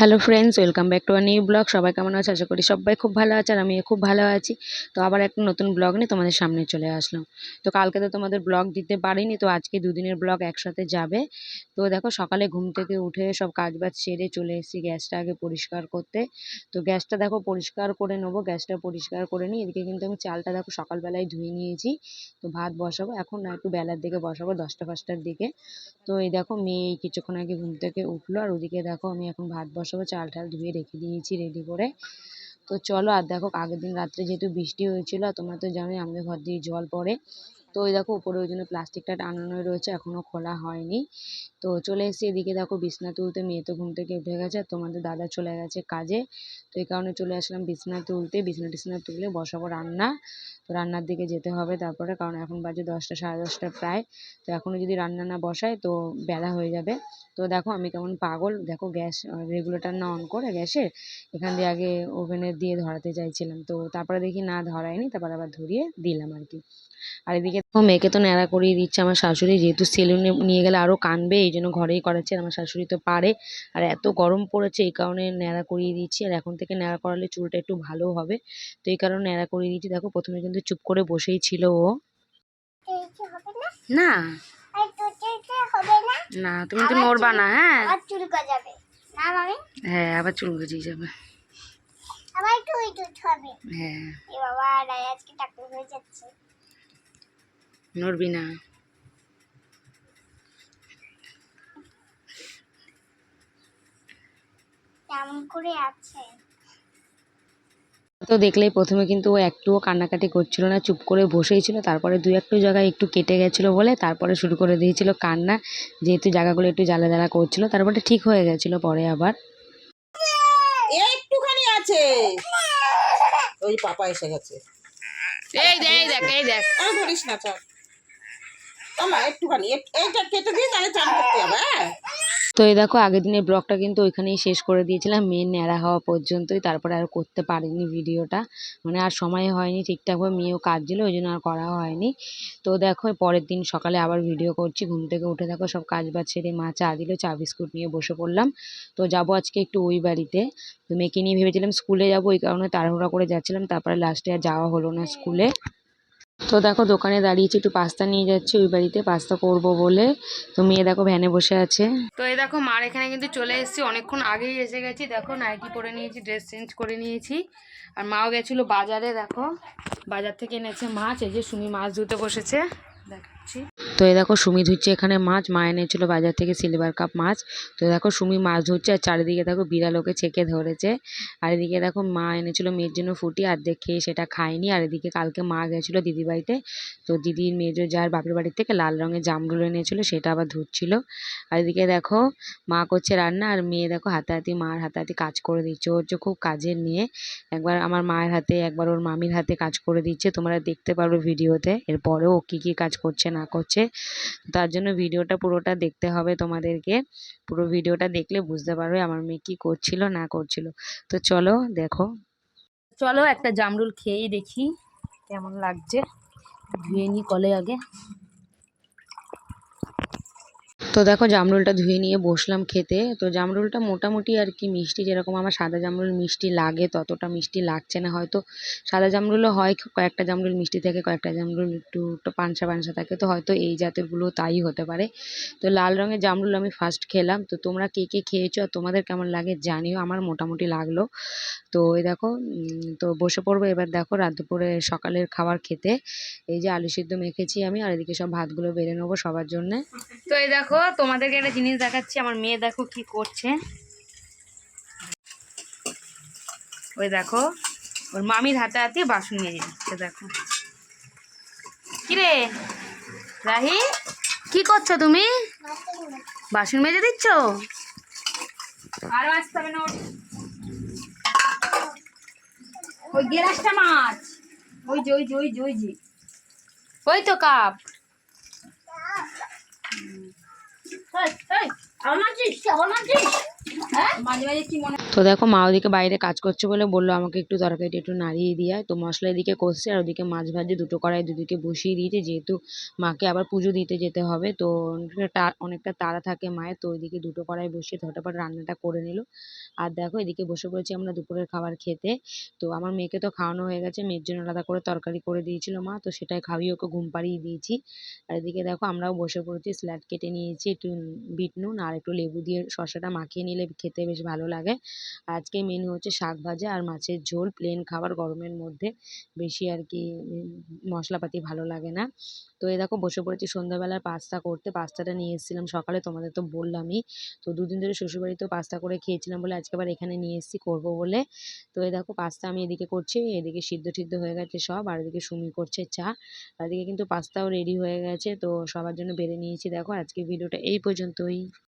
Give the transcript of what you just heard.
Hello friends welcome back to our new blog সবাই কেমন আছে? আশা করি সবাই খুব ভালো আছে আর আমি খুব ভালো আছি। তো আবার একটা নতুন ব্লগ নিয়ে তোমাদের সামনে চলে আসলাম। তো কালকে তো তোমাদের ব্লগ দিতে পারিনি, তো আজকে দুদিনের ব্লগ একসাথে যাবে। তো দেখো সকালে ঘুম থেকে উঠে সব কাজ বাজ সেরে চলে এসেছি গ্যাসটা আগে পরিষ্কার করতে। তো গ্যাসটা দেখো পরিষ্কার করে নেব, গ্যাসটা পরিষ্কার করে নিই এদিকে কিন্তু আমি চালটা দেখো সকালবেলায় ধুয়ে নিয়েছি। তো ভাত বসাবো, এখন না একটু বেলার দিকে বসাবো, দশটা পাঁচটার দিকে। তো এই দেখো মেয়ে কিছুক্ষণ আগে ঘুম থেকে উঠল আর ওদিকে দেখো আমি এখন ভাত বসাবো। চাল টাল ধুয়ে রেখে দিয়েছি রেডি করে। তো চলো আর দেখো আগের দিন রাত্রে যেহেতু বৃষ্টি হয়েছিল, আর তোমরা তো জানোই আমাদের ঘর দিয়ে জল পড়ে। তো ওই দেখো উপরে ওই জন্য প্লাস্টিকটা টানানো রয়েছে এখনও খোলা হয়নি। তো চলে এসেছি এদিকে দেখো বিছনা তুলতে, মেয়ে তো ঘুম থেকে উঠে গেছে তোমাদের দাদা চলে গেছে কাজে। তো এই কারণে চলে আসলাম বিছনা তুলতে, বিছনা টিছনা তুলে বসাবো রান্না। তো রান্নার দিকে যেতে হবে তারপরে, কারণ এখন বাজে দশটা, সাড়ে দশটা প্রায়। তো এখনও যদি রান্না না বসাই তো বেলা হয়ে যাবে। তো দেখো আমি কেমন পাগল, দেখো গ্যাস রেগুলেটার না অন করে গ্যাসের, এখান দিয়ে আগে ওভেনে দিয়ে ধরাতে চাইছিলাম। তো তারপরে দেখি না ধরায়নি, তারপর আবার ধরিয়ে দিলাম আর কি। আর এদিকে দেখো মেয়েকে তো ন্যাড়া করিয়ে দিচ্ছে আমার শাশুড়ি। যেহেতু সেলুনে নিয়ে গেলে আরও কানবে এই জন্য ঘরেই করাচ্ছে আমার শাশুড়ি তো পারে। আর এত গরম পড়েছে এই কারণে ন্যাড়া করিয়ে দিচ্ছি। আর এখন থেকে ন্যাড়া করালে চুলটা একটু ভালো হবে। তো এই কারণে ন্যাড়া করিয়ে দিচ্ছি। দেখো প্রথমে কিন্তু চুপ করে বসেই ছিল ও। না। না তুমি তো নড়বা না হ্যাঁ? হ্যাঁ আবার চুল গজিয়ে যাবে। আবার একটু হ্যাঁ। বাবা আজকে হয়ে যাচ্ছে। নড়বি না। কেমন করে আছে? তো দেখলেই প্রথমে কিন্তু ও একটুও কান্নাকাটি করছিল না চুপ করে বসেই ছিল। তারপরে দু একটু জায়গায় একটু কেটে গেছিল বলে তারপরে শুরু করে দিয়েছিল কান্না। যেহেতু জায়গাগুলো একটু জ্বালা জ্বালা করছিল তারপরে ঠিক হয়ে গেছিল পরে আবার। একটুখানি আছে। ওই পাপা এসে গেছে। এই দেখ এই দেখ এই দেখ। ধরিস না চল। হ্যাঁ? তো এই দেখো, আগের দিনের ব্লগটা কিন্তু ওইখানেই শেষ করে দিয়েছিলাম মেয়ের ন্যাড়া হওয়া পর্যন্তই, তারপরে আর করতে পারিনি ভিডিওটা মানে আর সময় হয়নি, ঠিকঠাকভাবে মেয়েও কাজ ছিল ওই জন্য আর করা হয়নি। তো দেখো পরের দিন সকালে আবার ভিডিও করছি, ঘুম থেকে উঠে দেখো, সব কাজ বাজ ছেড়ে মা চা দিল, চা বিস্কুট নিয়ে বসে পড়লাম। তো যাব আজকে একটু ওই বাড়িতে, তো মেয়েকে নিয়ে ভেবেছিলাম স্কুলে যাব ওই কারণে তাড়াহুড়া করে যাচ্ছিলাম, তারপরে লাস্টে আর যাওয়া হলো না স্কুলে। তো দেখো দোকানে দাঁড়িয়েছি, একটু পাস্তা নিয়ে যাচ্ছি, ওই বাড়িতে পাস্তা করব বলে। তো মেয়ে দেখো ভ্যানে বসে আছে। তো এই দেখো মার এখানে কিন্তু চলে এসেছি, অনেকক্ষণ আগেই এসে গেছি। দেখো নাইকি পরে নিয়েছি ড্রেস চেঞ্জ করে নিয়েছি। আর মাও গেছিল বাজারে, দেখো। বাজার থেকে এনেছে মাছ, এই যে সুমি মাছ ধুতে বসেছে। দেখাচ্ছি। তো এই দেখো সুমি ধুচ্ছে এখানে মাছ, মা এনেছিল বাজার থেকে সিলভার কাপ মাছ। তো দেখো সুমি মাছ ধরছে আর চারিদিকে দেখো বিড়াল ওকে ছেঁকে ধরেছে। আর এদিকে দেখো মা এনেছিল মেয়ের জন্য ফুটি আর দেখে সেটা খায়নি। আর এদিকে কালকে মা গেছিল দিদি বাড়িতে। তো দিদির মেজো যার বাপের বাড়ির থেকে লাল রঙের জামগুলো এনেছিল, সেটা আবার ধুচ্ছিল। আর এদিকে দেখো মা করছে রান্না আর মেয়ে দেখো হাতাহাতি, মার হাতাহাতি কাজ করে দিচ্ছে। ও হচ্ছে খুব কাজের নিয়ে একবার আমার মায়ের হাতে, একবার ওর মামির হাতে কাজ করে দিচ্ছে। তোমরা দেখতে পারবে ভিডিওতে। এরপরেও ও কী কী কাজ করছে, না করছে। তার জন্য ভিডিওটা পুরোটা দেখতে হবে তোমাদেরকে। পুরো ভিডিওটা দেখলে বুঝতে পারবে আমার মেয়ে কী করছিল, না করছিল। তো চলো দেখো। চলো একটা জামরুল খেয়েই দেখি কেমন লাগছে। ধুয়ে নিই কলে আগে। তো দেখো জামরুলটা ধুয়ে নিয়ে বসলাম খেতে। তো জামরুলটা মোটামুটি আর কি মিষ্টি, যেরকম আমার সাদা জামরুল মিষ্টি লাগে, ততটা মিষ্টি লাগছে না। হয়তো সাদা জামরুলও হয়, কয়েকটা জামরুল মিষ্টি থাকে, কয়েকটা জামরুল একটু পানসা পানসা থাকে, তো হয়তো এই জাতেরগুলো তাই হতে পারে। তো লাল রঙের জামরুল আমি ফার্স্ট খেলাম। তো তোমরা কে কে খেয়েছো আর তোমাদের কেমন লাগে জানিও, আমার মোটামুটি লাগল। তো এই দেখো তো বসে পড়ব এবার দেখো রাত দুপুরে সকালের খাবার খেতে। এই যে আলু সিদ্ধ মেখেছি আমি, আর এদিকে সব ভাতগুলো বেড়ে নেব সবার জন্যে। তো এই দেখো তোমাদেরকে একটা জিনিস দেখাচ্ছি, আমার মেয়ে দেখো কি করছে। ওই দেখো, ওর মামির হাতে হাতে বাসন নিয়ে যাচ্ছে দেখো। কিরে? রাহি? কি করছ তুমি? বাসন মেজে দিচ্ছ? আর আসতে হবে না। ওই গেলাসটা মাছ। ওই যে ওই যে ওই যে ওই যে। ওই তো কাপ। আমার মারছিস আমার মারছিস মাঝে মাঝে কি মনে তো দেখো মা ওদিকে বাইরে কাজ করছে বলে বলল আমাকে একটু তরকারিটা একটু নাড়িয়ে দিয়ে তো মশলা এদিকে কষছে আর ওদিকে মাছ ভাজে, দুটো কড়াই দুদিকে বসিয়ে দিয়েছে। যেহেতু মাকে আবার পুজো দিতে যেতে হবে, তো অনেকটা তাড়া থাকে মায়ের, তো ওইদিকে দুটো কড়াই বসিয়ে ঝটাপট রান্নাটা করে নিল। আর দেখো এদিকে বসে পড়েছি আমরা দুপুরের খাবার খেতে। তো আমার মেয়েকে তো খাওয়ানো হয়ে গেছে, মেয়ের জন্য আলাদা করে তরকারি করে দিয়েছিল মা, তো সেটাই খাইয়ে ওকে ঘুম পাড়িয়ে দিয়েছি। আর এদিকে দেখো আমরাও বসে পড়েছি, স্যালাড কেটে নিয়েছি, একটু বিট নুন আর একটু লেবু দিয়ে শসাটা মাখিয়ে নিলে খেতে বেশ ভালো লাগে। আজকে মেনু হচ্ছে শাক ভাজা আর মাছের ঝোল। প্লেন খাবার গরমের মধ্যে বেশি আর কি মশলাপাতি ভালো লাগে না। তো এই দেখো বসে পড়েছি সন্ধ্যাবেলার পাস্তা করতে। পাস্তাটা নিয়ে এসেছিলাম সকালে, তোমাদের তো বললামই। তো দুদিন ধরে শ্বশুরবাড়িতেও পাস্তা করে খেয়েছিলাম বলে আজকে আবার এখানে নিয়ে এসেছি করব বলে। তো এ দেখো পাস্তা আমি এদিকে করছি, এদিকে সিদ্ধ টিদ্ধ হয়ে গেছে সব। আর এদিকে সুমি করছে চা। আর এদিকে কিন্তু পাস্তাও রেডি হয়ে গেছে। তো সবার জন্য বেড়ে নিয়েছি। দেখো আজকে ভিডিওটা এই পর্যন্তই।